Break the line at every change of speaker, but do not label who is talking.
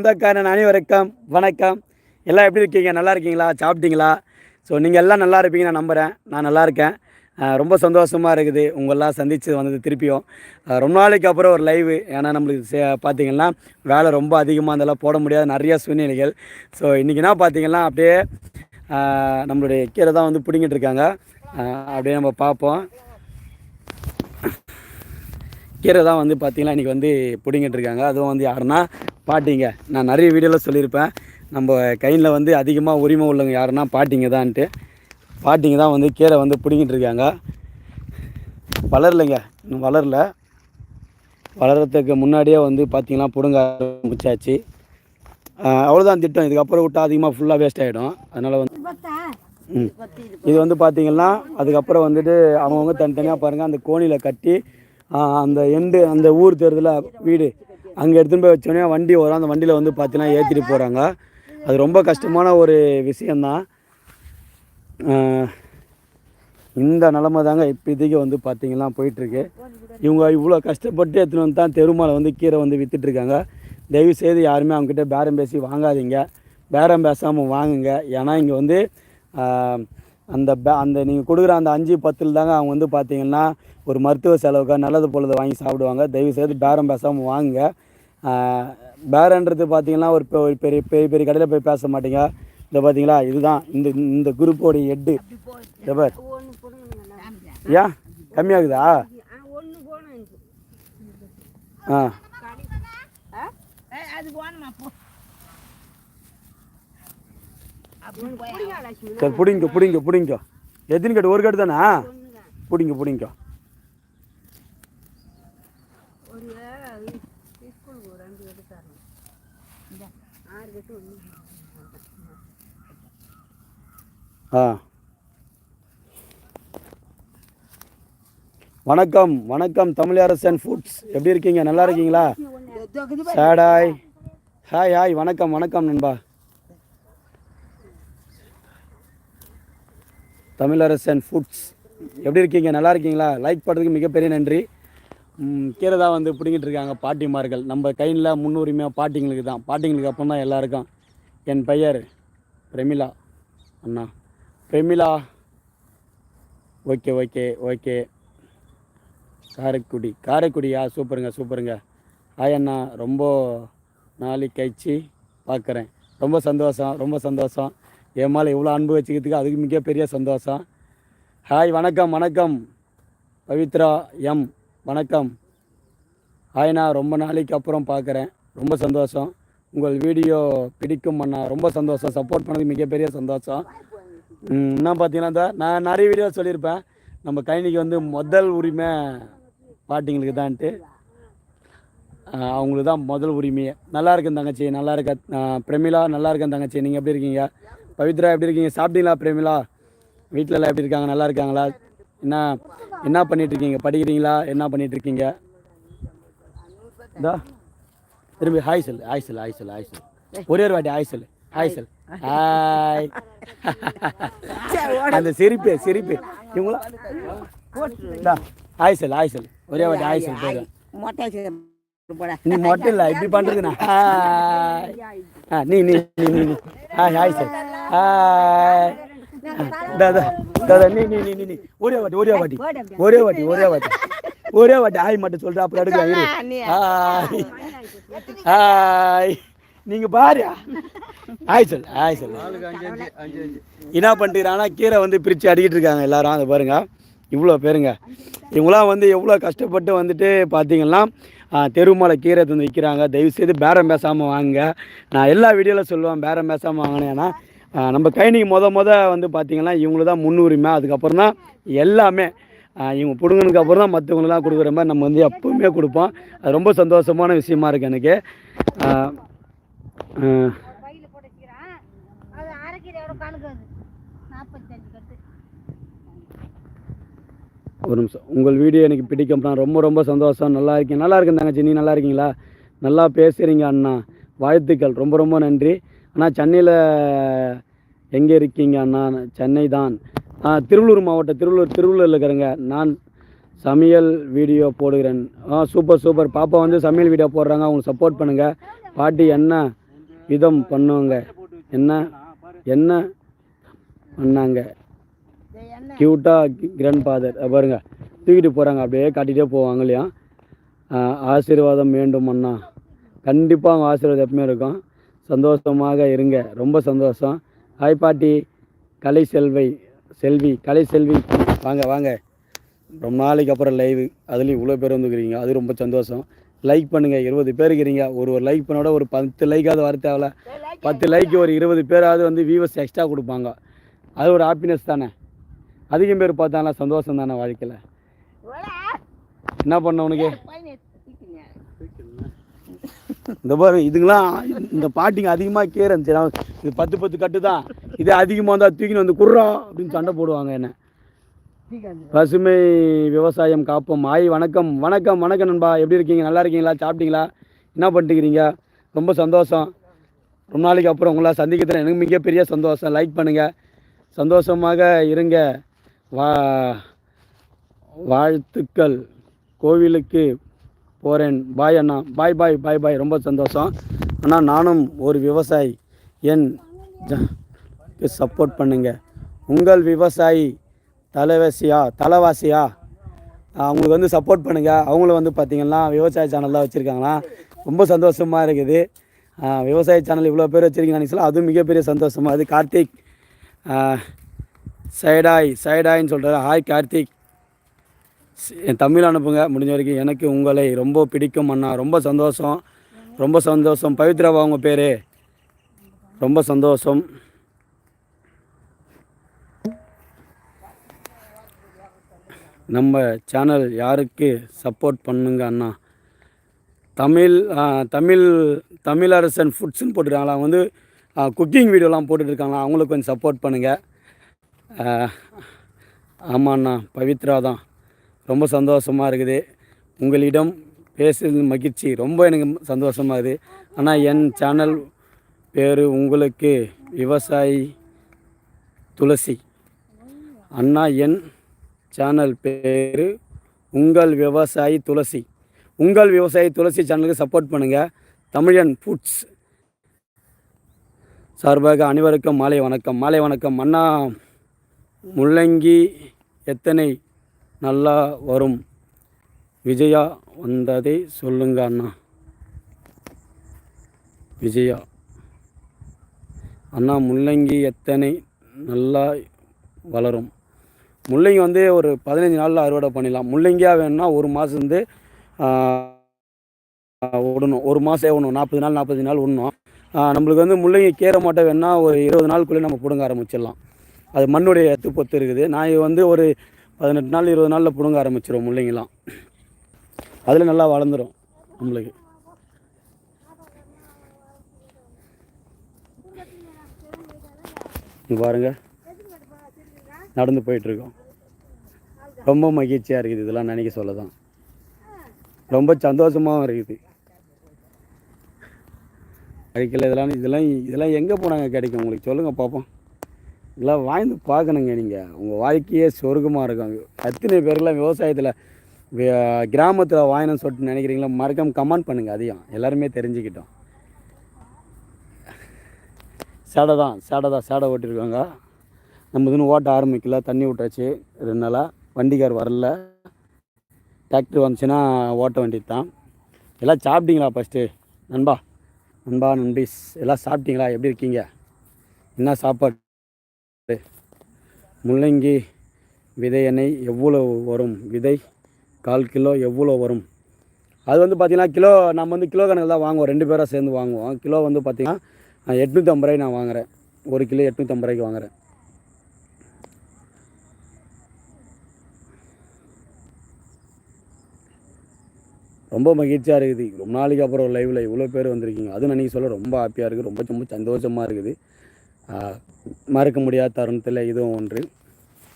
சொந்தக்காரன் அனைவருக்கம் வணக்கம் எல்லாம் எப்படி இருக்கீங்க நல்லா இருக்கீங்களா சாப்பிட்டீங்களா ஸோ நீங்கள் எல்லாம் நல்லா இருப்பீங்க நான் நம்புகிறேன் நான் நல்லா இருக்கேன் ரொம்ப சந்தோஷமாக இருக்குது உங்களெல்லாம் சந்தித்து வந்தது திருப்பியும் ரொம்ப நாளைக்கு அப்புறம் ஒரு லைவு ஏன்னா நம்மளுக்கு பார்த்திங்கன்னா வேலை ரொம்ப அதிகமாக இருந்தாலும் போட முடியாத நிறையா சூழ்நிலைகள் ஸோ என்ன பார்த்திங்கன்னா அப்படியே நம்மளுடைய கீரை தான் வந்து பிடிங்கிட்டு இருக்காங்க அப்படியே நம்ம பார்ப்போம் கீரை தான் வந்து பார்த்திங்கன்னா இன்றைக்கி வந்து பிடிங்கிட்டு இருக்காங்க அதுவும் வந்து யாருன்னா பாட்டிங்க நான் நிறைய வீடியோவில் சொல்லியிருப்பேன் நம்ம கையில் வந்து அதிகமாக உரிமை உள்ளவங்க யாருன்னா பாட்டிங்க தான்ட்டு பாட்டிங்க தான் வந்து கீரை வந்து பிடிங்கிட்டு இருக்காங்க வளரலைங்க இன்னும் வளரல வளர்கிறதுக்கு முன்னாடியே வந்து பார்த்திங்கன்னா பிடுங்க ஆரம்பிச்சாச்சு அவ்வளோதான் திட்டம் இதுக்கப்புறம் விட்டால் அதிகமாக ஃபுல்லாக வேஸ்ட் ஆகிடும் அதனால் வந்து இது வந்து பார்த்திங்கன்னா அதுக்கப்புறம் வந்துட்டு அவங்கவுங்க தனித்தனியாக பாருங்கள் அந்த கோணியில் கட்டி அந்த எண்டு அந்த ஊர் தேர்தலில் வீடு அங்கே எடுத்துன்னு போய் வச்சோடனே வண்டி வரும் அந்த வண்டியில் வந்து பார்த்தீங்கன்னா ஏற்றிட்டு போகிறாங்க அது ரொம்ப கஷ்டமான ஒரு விஷயந்தான் இந்த நிலமை தாங்க இப்போதைக்கு வந்து பார்த்திங்கன்னா போயிட்டுருக்கு இவங்க இவ்வளோ கஷ்டப்பட்டு எத்தனை வந்து தான் தெருமாவில் வந்து கீரை வந்து விற்றுட்ருக்காங்க தயவு செய்து யாருமே அவங்ககிட்ட பேரம் பேசி வாங்காதீங்க பேரம் பேசாமல் வாங்குங்க ஏன்னா இங்கே வந்து அந்த பே அந்த நீங்கள் கொடுக்குற அந்த அஞ்சு பத்தில் தாங்க அவங்க வந்து பார்த்தீங்கன்னா ஒரு மருத்துவ செலவுக்காக நல்லது பொழுது வாங்கி சாப்பிடுவாங்க தயவு செய்து பேரம் பேசாமல் வாங்க பேரன்றது பார்த்தீங்கன்னா ஒரு பெரிய பெரிய பெரிய கடையில் போய் பேச மாட்டீங்க இதை பார்த்தீங்களா இதுதான் இந்த இந்த குரூப்போடைய ஹெட்டு இதை ஏன் கம்மியாகுதா ஆ அது போ சரி பிடிங்க பிடிங்க பிடிங்க எத்தனை கட்டு ஒரு கட்டு தானா பிடிங்க பிடிங்க ஆ வணக்கம் வணக்கம் தமிழரசன் ஃபுட்ஸ் எப்படி இருக்கீங்க நல்லா இருக்கீங்களா சேடாய் ஹாய் ஹாய் வணக்கம் வணக்கம் நண்பா தமிழரசன் ஃபுட்ஸ் எப்படி இருக்கீங்க நல்லா இருக்கீங்களா லைக் பண்ணுறதுக்கு மிகப்பெரிய நன்றி கீரை தான் வந்து பிடிங்கிட்டு இருக்காங்க பாட்டிமார்கள் நம்ம கையில் முன்னுரிமையாக பாட்டிங்களுக்கு தான் பாட்டிங்களுக்கு அப்புறம் தான் எல்லாருக்கும் என் பெயர் பிரமிளா அண்ணா Pramila okay okay okay Karaikudi காரைக்குடியா சூப்பருங்க சூப்பருங்க ஹாய் அண்ணா ரொம்ப நாளைக்கு கழிச்சு பார்க்குறேன் ரொம்ப சந்தோஷம் ரொம்ப சந்தோஷம் என் மேலே இவ்வளோ அன்பு வச்சுக்கிறதுக்கு அதுக்கு மிகப்பெரிய சந்தோஷம் ஹாய் வணக்கம் வணக்கம் பவித்ரா எம் வணக்கம் ஹாய் நான் ரொம்ப நாளைக்கு அப்புறம் பார்க்குறேன் ரொம்ப சந்தோஷம் உங்கள் வீடியோ பிடிக்கும் அண்ணா ரொம்ப சந்தோஷம் சப்போர்ட் பண்ணது மிகப்பெரிய சந்தோஷம் என்ன பார்த்தீங்கன்னா நான் நிறைய வீடியோ சொல்லியிருப்பேன் நம்ம கைனிக்கு வந்து முதல் உரிமை பாட்டிங்களுக்கு தான்ட்டு அவங்களுக்கு தான் முதல் உரிமையே நல்லா இருக்கேன் தங்கச்சி நல்லா இருக்க பிரமிளா நல்லா இருக்கேன் தங்கச்சி நீங்கள் எப்படி இருக்கீங்க பவித்ரா எப்படி இருக்கீங்க சாப்பிட்டீங்களா பிரேமிலா வீட்டிலலாம் எப்படி இருக்காங்க நல்லா இருக்காங்களா என்ன என்ன பண்ணிட்டு இருக்கீங்க படிக்கிறீங்களா என்ன இருக்கீங்க இதா திரும்பி ஹாய் செல் ஹாய் சொல் ஹாய் சொல் ஹாய் ஒரே ஒரு வாட்டி ஹாய் சொல் ஹாய் செல் ஹாய் அந்த சிரிப்பு சிரிப்பு இவங்களா ஹாய் சொல் ஹாய் ஒரே வாட்டி ஹாய் சொல் போதும் நீ மட்டும் இல்லை இப்படி பண்ணுறதுண்ணா நீ நீ நீ நீ நீ ஹாய் ஹாய் சார் ஹாய் தாதா தாதா நீ நீ நீ நீ ஒரே வாட்டி ஒரே வாட்டி ஒரே வாட்டி ஒரே வாட்டி ஒரே வாட்டி ஆய் மட்டும் சொல்கிறா அப்புறம் எடுக்கலாம் ஹாய் ஹாய் நீங்கள் பாரு ஹாய் சொல் ஹாய் சொல் என்ன பண்ணுறாங்கன்னா கீரை வந்து பிரித்து அடிக்கிட்டு இருக்காங்க எல்லாரும் அதை பாருங்க இவ்வளோ பேருங்க இவங்களாம் வந்து எவ்வளோ கஷ்டப்பட்டு வந்துட்டு பார்த்தீங்கன்னா தெருமலை கீரை தந்து விற்கிறாங்க தயவுசெய்து பேரம் பேசாமல் வாங்க நான் எல்லா வீடியோவில் சொல்லுவேன் பேரம் பேசாமல் வாங்கினேன்னா நம்ம கைனிக்கு மொத மொதல் வந்து பார்த்திங்கன்னா இவங்களுக்கு தான் முன்னுரிமை அதுக்கப்புறம் தான் எல்லாமே இவங்க பிடுங்கனதுக்கு அப்புறம் தான் மற்றவங்களெலாம் கொடுக்குற மாதிரி நம்ம வந்து எப்பவுமே கொடுப்போம் அது ரொம்ப சந்தோஷமான விஷயமா இருக்குது எனக்கு ஒரு நிமிஷம் உங்கள் வீடியோ எனக்கு பிடிக்கும்ண்ணா ரொம்ப ரொம்ப சந்தோஷம் நல்லா இருக்கேன் நல்லா இருக்கேன் தாங்க நீ நல்லா இருக்கீங்களா நல்லா பேசுகிறீங்க அண்ணா வாழ்த்துக்கள் ரொம்ப ரொம்ப நன்றி அண்ணா சென்னையில் எங்கே இருக்கீங்க அண்ணா சென்னை தான் திருவள்ளூர் மாவட்டம் திருவள்ளூர் திருவள்ளூரில் இருக்கிறேங்க நான் சமையல் வீடியோ போடுகிறேன் ஆ சூப்பர் சூப்பர் பாப்பா வந்து சமையல் வீடியோ போடுறாங்க அவங்க சப்போர்ட் பண்ணுங்கள் பாட்டி என்ன விதம் பண்ணுவாங்க என்ன என்ன பண்ணாங்க க்யூட்டாக கிராண்ட் ஃபாதர் பாருங்க தூக்கிட்டு போகிறாங்க அப்படியே காட்டிகிட்டே போவாங்க இல்லையா ஆசீர்வாதம் வேண்டும் அண்ணா கண்டிப்பாக அவங்க ஆசீர்வாதம் எப்பவுமே இருக்கும் சந்தோஷமாக இருங்க ரொம்ப சந்தோஷம் ஹாய் பாட்டி கலை செல்வை செல்வி கலை செல்வி வாங்க வாங்க ரொம்ப நாளைக்கு அப்புறம் லைவு அதுலேயும் இவ்வளோ பேர் வந்துக்கிறீங்க அது ரொம்ப சந்தோஷம் லைக் பண்ணுங்கள் இருபது பேர் இருக்கிறீங்க ஒரு ஒரு லைக் பண்ணோட ஒரு பத்து லைக்காவது வர தேவையில்ல பத்து லைக் ஒரு இருபது பேராவது வந்து வியூவர்ஸ் எக்ஸ்ட்ரா கொடுப்பாங்க அது ஒரு ஹாப்பினஸ் தானே அதிகம் பேர் பார்த்தானா சந்தோஷம் தானே வாழ்க்கையில் என்ன பண்ண உனக்கு இந்த பாரு இதுங்களாம் இந்த பாட்டிங்க அதிகமாக கீரன் சரி இது பத்து பத்து கட்டு தான் இதே அதிகமாக வந்தால் தூக்கின்னு வந்து குடுறோம் அப்படின்னு சண்டை போடுவாங்க என்ன பசுமை விவசாயம் காப்போம் ஆய் வணக்கம் வணக்கம் வணக்கம் நண்பா எப்படி இருக்கீங்க நல்லா இருக்கீங்களா சாப்பிட்டீங்களா என்ன பண்ணிட்டுக்கிறீங்க ரொம்ப சந்தோஷம் ரொம்ப நாளைக்கு அப்புறம் உங்களால் சந்திக்கிறதுல எனக்கு மிகப்பெரிய சந்தோஷம் லைக் பண்ணுங்கள் சந்தோஷமாக இருங்க வா வாழ்த்துக்கள் கோவிலுக்கு போகிறேன் பாய் அண்ணா பாய் பாய் பாய் பாய் ரொம்ப சந்தோஷம் அண்ணா நானும் ஒரு விவசாயி என் சப்போர்ட் பண்ணுங்க உங்கள் விவசாயி தலைவாசியா தலைவாசியா அவங்களுக்கு வந்து சப்போர்ட் பண்ணுங்கள் அவங்களும் வந்து பார்த்திங்கன்னா விவசாய சேனல்லாம் வச்சுருக்காங்களா ரொம்ப சந்தோஷமாக இருக்குது விவசாய சேனல் இவ்வளோ பேர் வச்சுருக்கீங்கன்னு அதுவும் மிகப்பெரிய சந்தோஷமாக அது கார்த்திக் சைடாய் சைடாயின்னு சொல்கிறாரு ஹாய் கார்த்திக் என் தமிழ் அனுப்புங்க முடிஞ்ச வரைக்கும் எனக்கு உங்களை ரொம்ப பிடிக்கும் அண்ணா ரொம்ப சந்தோஷம் ரொம்ப சந்தோஷம் பவித்ராவா உங்கள் பேர் ரொம்ப சந்தோஷம் நம்ம சேனல் யாருக்கு சப்போர்ட் பண்ணுங்க அண்ணா தமிழ் தமிழ் தமிழரசன் ஃபுட்ஸுன்னு போட்டுருக்காங்களா வந்து குக்கிங் வீடியோலாம் போட்டுட்ருக்காங்களா அவங்களுக்கு கொஞ்சம் சப்போர்ட் பண்ணுங்கள் ஆமாண்ணா பவித்ரா தான் ரொம்ப சந்தோஷமாக இருக்குது உங்களிடம் பேசுறது மகிழ்ச்சி ரொம்ப எனக்கு சந்தோஷமாக இருக்குது ஆனால் என் சேனல் பேர் உங்களுக்கு விவசாயி துளசி அண்ணா என் சேனல் பேர் உங்கள் விவசாயி துளசி உங்கள் விவசாயி துளசி சேனலுக்கு சப்போர்ட் பண்ணுங்கள் தமிழன் ஃபுட்ஸ் சார்பாக அனைவருக்கும் மாலை வணக்கம் மாலை வணக்கம் அண்ணா முள்ளங்கி எத்தனை நல்லா வரும் விஜயா வந்ததை சொல்லுங்க அண்ணா விஜயா அண்ணா முள்ளங்கி எத்தனை நல்லா வளரும் முள்ளங்கி வந்து ஒரு பதினஞ்சு நாளில் அறுவடை பண்ணிடலாம் முள்ளங்கியாக வேணும்னா ஒரு மாதம் வந்து விடணும் ஒரு மாதம் விடணும் நாற்பது நாள் நாற்பது நாள் விடணும் நம்மளுக்கு வந்து முள்ளங்கி கீரை மாட்டை வேணால் ஒரு இருபது நாளுக்குள்ளே நம்ம பிடுங்க ஆரம்பிச்சிடலாம் அது மண்ணுடைய எத்து பொத்து இருக்குது நாய் வந்து ஒரு பதினெட்டு நாள் இருபது நாளில் பிடுங்க ஆரம்பிச்சிடும் முள்ளைங்கெல்லாம் அதில் நல்லா வளர்ந்துடும் நம்மளுக்கு பாருங்க நடந்து போயிட்டுருக்கோம் ரொம்ப மகிழ்ச்சியாக இருக்குது இதெல்லாம் நினைக்க சொல்ல தான் ரொம்ப சந்தோஷமாகவும் இருக்குது கிடைக்கல இதெல்லாம் இதெல்லாம் இதெல்லாம் எங்கே போனாங்க கிடைக்கும் உங்களுக்கு சொல்லுங்கள் பார்ப்போம் இதெல்லாம் வாய்ந்து பார்க்கணுங்க நீங்கள் உங்கள் வாழ்க்கையே சொர்க்கமாக இருக்கும் எத்தனை பேர்லாம் விவசாயத்தில் கிராமத்தில் வாங்கினு சொல்லிட்டு நினைக்கிறீங்களா மறக்காமல் கமெண்ட் பண்ணுங்கள் அதிகம் எல்லாருமே தெரிஞ்சுக்கிட்டோம் சடை தான் சடை தான் சடை ஓட்டிருக்காங்க நம்ம இதுன்னு ஓட்ட ஆரம்பிக்கல தண்ணி விட்டாச்சு ரெண்டு நாளாக வண்டிக்கார் வரல டிராக்டர் வந்துச்சுன்னா ஓட்ட வேண்டியது தான் எல்லாம் சாப்பிட்டீங்களா ஃபஸ்ட்டு நண்பா நண்பா நண்பீஸ் எல்லாம் சாப்பிட்டீங்களா எப்படி இருக்கீங்க என்ன சாப்பாடு முள்ளங்கி விதை எண்ணெய் எவ்வளோ வரும் விதை கால் கிலோ எவ்வளோ வரும் அது வந்து பார்த்திங்கன்னா கிலோ நம்ம வந்து கிலோ கணக்கில் தான் வாங்குவோம் ரெண்டு பேராக சேர்ந்து வாங்குவோம் கிலோ வந்து பார்த்திங்கன்னா எட்நூற்றம்பது ரூபாய் நான் வாங்குகிறேன் ஒரு கிலோ எட்நூற்றம்பது ரூபாய்க்கு வாங்குகிறேன் ரொம்ப மகிழ்ச்சியாக இருக்குது ரொம்ப நாளைக்கு அப்புறம் லைவில் இவ்வளோ பேர் வந்திருக்கீங்க அதுவும் நினைக்க சொல்ல ரொம்ப ஹாப்பியாக இருக்குது ரொம்ப ரொம்ப சந்தோஷமாக இருக்குது மறக்க முடியாத தருணத்தில் இதுவும் ஒன்று